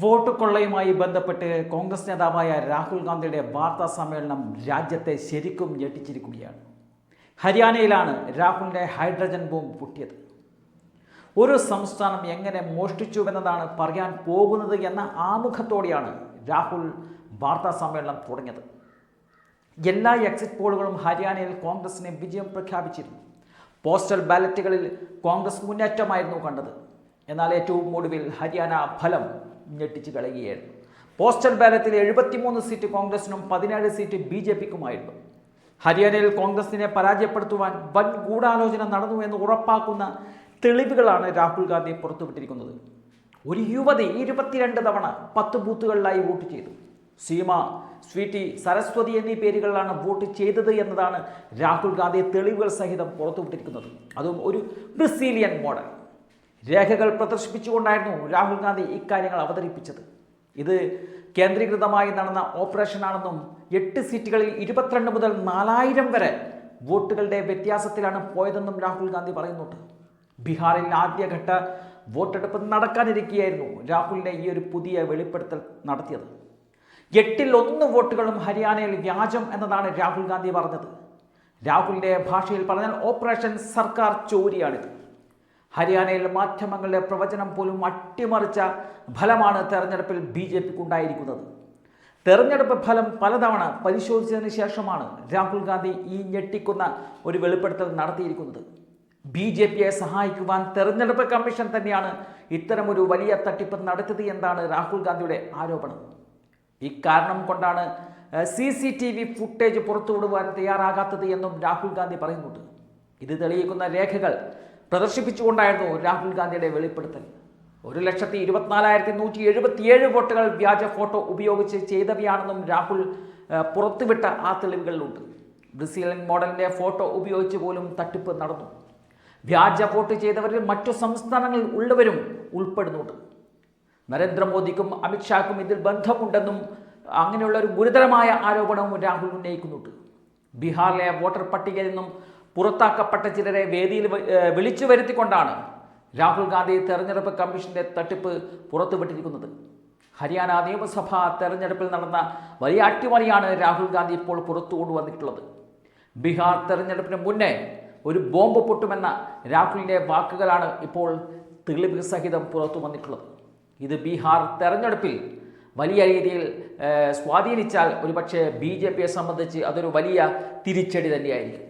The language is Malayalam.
വോട്ട് കൊള്ളയുമായി ബന്ധപ്പെട്ട് കോൺഗ്രസ് നേതാവായ രാഹുൽ ഗാന്ധിയുടെ വാർത്താ സമ്മേളനം രാജ്യത്തെ ശരിക്കും ഞെട്ടിച്ചിരിക്കുകയാണ്. ഹരിയാനയിലാണ് രാഹുലിന്റെ ഹൈഡ്രജൻ ബോംബ് പൊട്ടിയത്. ഒരു സംസ്ഥാനം എങ്ങനെ മോഷ്ടിച്ചുവെന്നതാണ് പറയാൻ പോകുന്നത് എന്ന ആമുഖത്തോടെയാണ് രാഹുൽ വാർത്താ സമ്മേളനം തുടങ്ങിയത്. എല്ലാ എക്സിറ്റ് പോളുകളും ഹരിയാനയിൽ കോൺഗ്രസിന് വിജയം പ്രഖ്യാപിച്ചിരുന്നു. പോസ്റ്റൽ ബാലറ്റുകളിൽ കോൺഗ്രസ് മുന്നേറ്റമായിരുന്നു കണ്ടത്. എന്നാൽ ഏറ്റവും ഒടുവിൽ ഹരിയാന ഫലം ഞെട്ടിച്ചു കളയുകയായിരുന്നു. പോസ്റ്റൽ ബാലറ്റിൽ എഴുപത്തിമൂന്ന് സീറ്റ് കോൺഗ്രസിനും പതിനേഴ് സീറ്റ് ബി ജെ പിക്കുമായിരുന്നു. ഹരിയാനയിൽ കോൺഗ്രസിനെ പരാജയപ്പെടുത്തുവാൻ വൻ ഗൂഢാലോചന നടന്നു എന്ന് ഉറപ്പാക്കുന്ന തെളിവുകളാണ് രാഹുൽ ഗാന്ധി പുറത്തുവിട്ടിരിക്കുന്നത്. ഒരു യുവതി ഇരുപത്തിരണ്ട് തവണ പത്ത് ബൂത്തുകളിലായി വോട്ട് ചെയ്തു. സീമ സ്വീറ്റി സരസ്വതി എന്നീ പേരുകളിലാണ് വോട്ട് ചെയ്തത് എന്നതാണ് രാഹുൽ ഗാന്ധി തെളിവുകൾ സഹിതം പുറത്തുവിട്ടിരിക്കുന്നത്. അതും ഒരു ബ്രസീലിയൻ മോഡൽ. രേഖകൾ പ്രദർശിപ്പിച്ചുകൊണ്ടായിരുന്നു രാഹുൽ ഗാന്ധി ഇക്കാര്യങ്ങൾ അവതരിപ്പിച്ചത്. ഇത് കേന്ദ്രീകൃതമായി നടന്ന ഓപ്പറേഷനാണെന്നും എട്ട് സീറ്റുകളിൽ ഇരുപത്തിരണ്ട് മുതൽ നാലായിരം വരെ വോട്ടുകളുടെ വ്യത്യാസത്തിലാണ് പോയതെന്നും രാഹുൽ ഗാന്ധി പറയുന്നുണ്ട്. ബീഹാറിൽ ആദ്യഘട്ട വോട്ടെടുപ്പ് നടക്കാനിരിക്കുകയായിരുന്നു രാഹുലിനെ ഈ ഒരു പുതിയ വെളിപ്പെടുത്തൽ നടത്തിയത്. എട്ടിൽ ഒന്ന് വോട്ടുകളും ഹരിയാനയിൽ വ്യാജം എന്നതാണ് രാഹുൽ ഗാന്ധി പറഞ്ഞത്. രാഹുലിന്റെ ഭാഷയിൽ പറഞ്ഞാൽ ഓപ്പറേഷൻ സർക്കാർ ചോരിയാണിത്. ഹരിയാനയിൽ മാധ്യമങ്ങളുടെ പ്രവചനം പോലും അട്ടിമറിച്ച ഫലമാണ് തെരഞ്ഞെടുപ്പിൽ ബി ജെ പിക്ക് ഉണ്ടായിരിക്കുന്നത് തെരഞ്ഞെടുപ്പ് ഫലം പലതവണ പരിശോധിച്ചതിന് ശേഷമാണ് രാഹുൽ ഗാന്ധി ഈ ഞെട്ടിക്കുന്ന ഒരു വെളിപ്പെടുത്തൽ നടത്തിയിരിക്കുന്നത്. ബി ജെ പിയെ സഹായിക്കുവാൻ തെരഞ്ഞെടുപ്പ് കമ്മീഷൻ തന്നെയാണ് ഇത്തരമൊരു വലിയ തട്ടിപ്പ് നടത്തിയത് എന്നാണ് രാഹുൽ ഗാന്ധിയുടെ ആരോപണം. ഇക്കാരണം കൊണ്ടാണ് C C T V footage പുറത്തുവിടുവാൻ തയ്യാറാകാത്തത് എന്നും രാഹുൽ ഗാന്ധി പറയുന്നുണ്ട്. ഇത് തെളിയിക്കുന്ന രേഖകൾ പ്രദർശിപ്പിച്ചുകൊണ്ടായിരുന്നു രാഹുൽ ഗാന്ധിയുടെ വെളിപ്പെടുത്തൽ. ഒരു ലക്ഷത്തി ഇരുപത്തിനാലായിരത്തി നൂറ്റി എഴുപത്തിയേഴ് വോട്ടുകൾ വ്യാജ ഫോട്ടോ ഉപയോഗിച്ച് ചെയ്തവയാണെന്നും രാഹുൽ പുറത്തുവിട്ട ആ തെളിവുകളിലുണ്ട്. ബ്രസീലിയൻ മോഡലിന്റെ ഫോട്ടോ ഉപയോഗിച്ച് പോലും തട്ടിപ്പ് നടന്നു. വ്യാജ വോട്ട് ചെയ്തവരിൽ മറ്റു സംസ്ഥാനങ്ങളിൽ ഉള്ളവരും ഉൾപ്പെടുന്നുണ്ട്. നരേന്ദ്രമോദിക്കും അമിത്ഷാക്കും ഇതിൽ ബന്ധമുണ്ടെന്നും അങ്ങനെയുള്ള ഒരു ഗുരുതരമായ ആരോപണവും രാഹുൽ ഉന്നയിക്കുന്നുണ്ട്. ബീഹാറിലെ വോട്ടർ പട്ടികയിൽ നിന്നും പുറത്താക്കപ്പെട്ട ചിലരെ വേദിയിൽ വിളിച്ചു വരുത്തിക്കൊണ്ടാണ് രാഹുൽ ഗാന്ധി തെരഞ്ഞെടുപ്പ് കമ്മീഷന്റെ തട്ടിപ്പ് പുറത്തുവിട്ടിരിക്കുന്നത്. ഹരിയാന നിയമസഭാ തെരഞ്ഞെടുപ്പിൽ നടന്ന വലിയ അട്ടിമറിയാണ് രാഹുൽ ഗാന്ധി ഇപ്പോൾ പുറത്തു കൊണ്ടുവന്നിട്ടുള്ളത്. ബീഹാർ തെരഞ്ഞെടുപ്പിന് മുന്നേ ഒരു ബോംബ് പൊട്ടുമെന്ന രാഹുലിന്റെ വാക്കുകളാണ് ഇപ്പോൾ തെളിവ് സഹിതം പുറത്തു വന്നിട്ടുള്ളത്. ഇത് ബീഹാർ തെരഞ്ഞെടുപ്പിൽ വലിയ രീതിയിൽ സ്വാധീനിച്ചാൽ ഒരുപക്ഷെ ബി ജെ പിയെ സംബന്ധിച്ച് അതൊരു വലിയ തിരിച്ചടി തന്നെയായിരിക്കും.